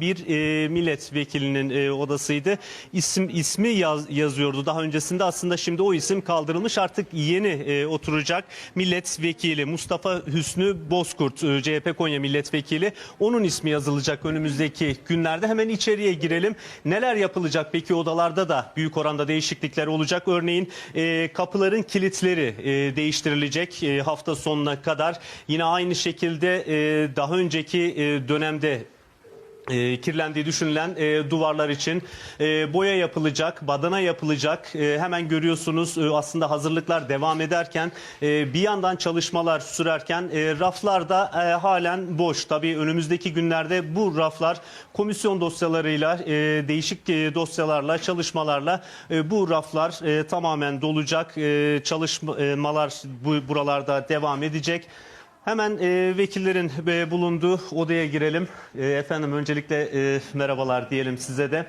bir e, milletvekilinin e, odasıydı. İsim ismi yaz- yazıyordu daha öncesinde. Aslında şimdi o isim kaldırılmış. Artık yeni e, oturacak milletvekili Mustafa Hüsnü Bozkurt, e, CHP Konya milletvekili. Onun ismi yazılacak önümüzdeki günlerde. Hemen içeriye girelim. Neler yapılacak peki odalarda da büyük oranda değişiklikler olacak. Örneğin e, kapıların kilitleri e, değiştirilecek e, hafta sonuna kadar. Yine aynı şekilde e, daha önceki e, dönemde e, kirlendiği düşünülen e, duvarlar için e, boya yapılacak, badana yapılacak. E, hemen görüyorsunuz e, aslında hazırlıklar devam ederken e, bir yandan çalışmalar sürerken e, raflar da e, halen boş. Tabii önümüzdeki günlerde bu raflar komisyon dosyalarıyla, e, değişik e, dosyalarla, çalışmalarla e, bu raflar e, tamamen dolacak. E, çalışmalar bu, buralarda devam edecek. Hemen e, vekillerin e, bulunduğu odaya girelim. E, efendim öncelikle e, merhabalar diyelim size de.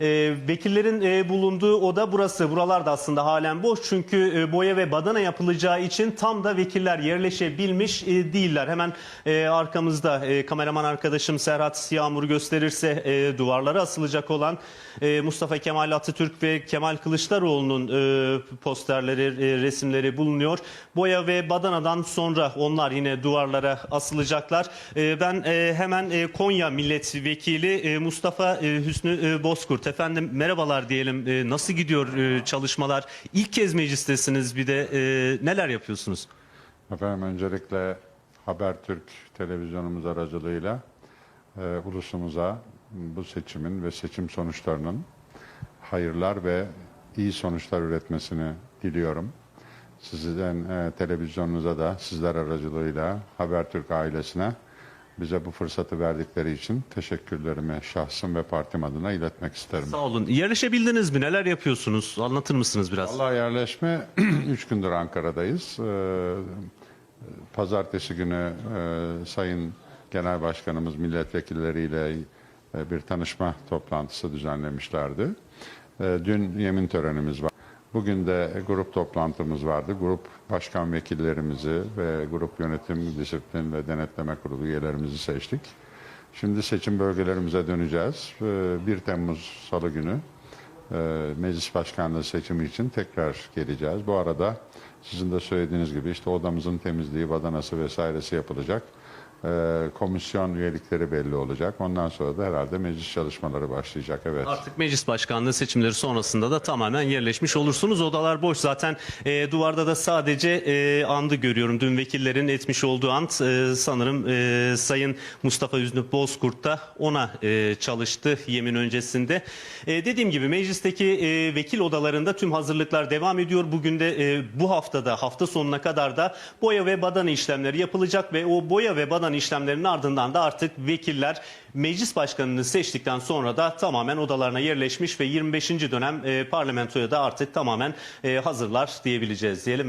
E, vekillerin e, bulunduğu oda burası. Buralar da aslında halen boş. Çünkü e, boya ve badana yapılacağı için tam da vekiller yerleşebilmiş e, değiller. Hemen e, arkamızda e, kameraman arkadaşım Serhat Yağmur gösterirse e, duvarlara asılacak olan e, Mustafa Kemal Atatürk ve Kemal Kılıçdaroğlu'nun e, posterleri, e, resimleri bulunuyor. Boya ve badanadan sonra onlar yine duvarlara asılacaklar. E, ben e, hemen e, Konya Milletvekili e, Mustafa e, Hüsnü e, Bozkurt efendim merhabalar diyelim. E, nasıl gidiyor e, çalışmalar? İlk kez meclistesiniz bir de e, neler yapıyorsunuz? Efendim öncelikle Habertürk televizyonumuz aracılığıyla e, ulusumuza bu seçimin ve seçim sonuçlarının hayırlar ve iyi sonuçlar üretmesini diliyorum. Sizden e, televizyonunuza da sizler aracılığıyla Habertürk ailesine bize bu fırsatı verdikleri için teşekkürlerimi şahsım ve partim adına iletmek isterim. Sağ olun. Yerleşebildiniz mi? Neler yapıyorsunuz? Anlatır mısınız biraz? Allah yerleşme 3 gündür Ankara'dayız. Ee, Pazartesi günü e, Sayın Genel Başkanımız milletvekilleriyle e, bir tanışma toplantısı düzenlemişlerdi. E, Dün yemin törenimiz var. Bugün de grup toplantımız vardı. Grup başkan vekillerimizi ve grup yönetim, disiplin ve denetleme kurulu üyelerimizi seçtik. Şimdi seçim bölgelerimize döneceğiz. Ee, 1 Temmuz Salı günü e, meclis başkanlığı seçimi için tekrar geleceğiz. Bu arada sizin de söylediğiniz gibi işte odamızın temizliği, badanası vesairesi yapılacak. Ee, komisyon üyelikleri belli olacak. Ondan sonra da herhalde meclis çalışmaları başlayacak. Evet. Artık meclis başkanlığı seçimleri sonrasında da tamamen yerleşmiş olursunuz. Odalar boş zaten e, duvarda da sadece e, andı görüyorum. Dün vekillerin etmiş olduğu ant e, sanırım e, Sayın Mustafa Hüsnü Bozkurt da ona e, çalıştı yemin öncesinde. E, dediğim gibi meclisteki e, vekil odalarında tüm hazırlıklar devam ediyor. Bugün de e, bu haftada hafta sonuna kadar da boya ve badana işlemleri yapılacak ve o boya ve badana işlemlerinin ardından da artık vekiller meclis başkanını seçtikten sonra da tamamen odalarına yerleşmiş ve 25. dönem e, parlamentoya da artık tamamen e, hazırlar diyebileceğiz diyelim.